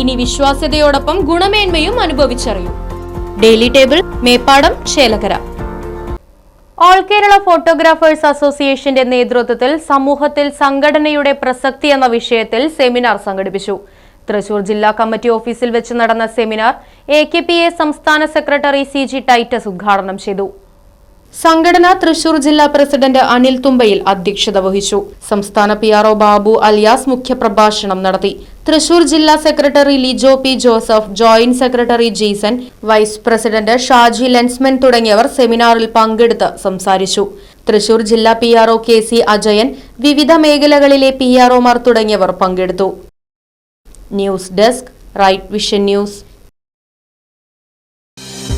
ഇനി വിശ്വാസ്യതയോടൊപ്പം ഗുണമേന്മയും അനുഭവിച്ചറിയൂ. Daily table Mepadam Chelakkara all Kerala photographers അസോസിയേഷന്റെ നേതൃത്വത്തിൽ സമൂഹത്തിൽ സംഘടനയുടെ പ്രസക്തി എന്ന വിഷയത്തിൽ സെമിനാർ സംഘടിപ്പിച്ചു. തൃശൂർ ജില്ലാ കമ്മിറ്റി ഓഫീസിൽ വെച്ച് നടന്ന സെമിനാർ എ സംസ്ഥാന സെക്രട്ടറി സി ടൈറ്റസ് ഉദ്ഘാടനം ചെയ്തു. സംഘടന തൃശൂർ ജില്ലാ പ്രസിഡന്റ് അനിൽ തുമ്പയിൽ അധ്യക്ഷത വഹിച്ചു. സംസ്ഥാന പി ആർ ബാബു അലിയാസ് മുഖ്യപ്രഭാഷണം നടത്തി. തൃശൂർ ജില്ലാ secretary Lijo P Joseph joint secretary Jeesan vice president Shaji Lensman തുടങ്ങിയവർ സെമിനാറിൽ പങ്കെടുത്ത് സംസാരിച്ചു. തൃശൂർ ജില്ലാ P R K C Ajayan വിവിധ മേഖലകളിലെ പി ആർ തുടങ്ങിയവർ പങ്കെടുത്തു. News desk right vision news.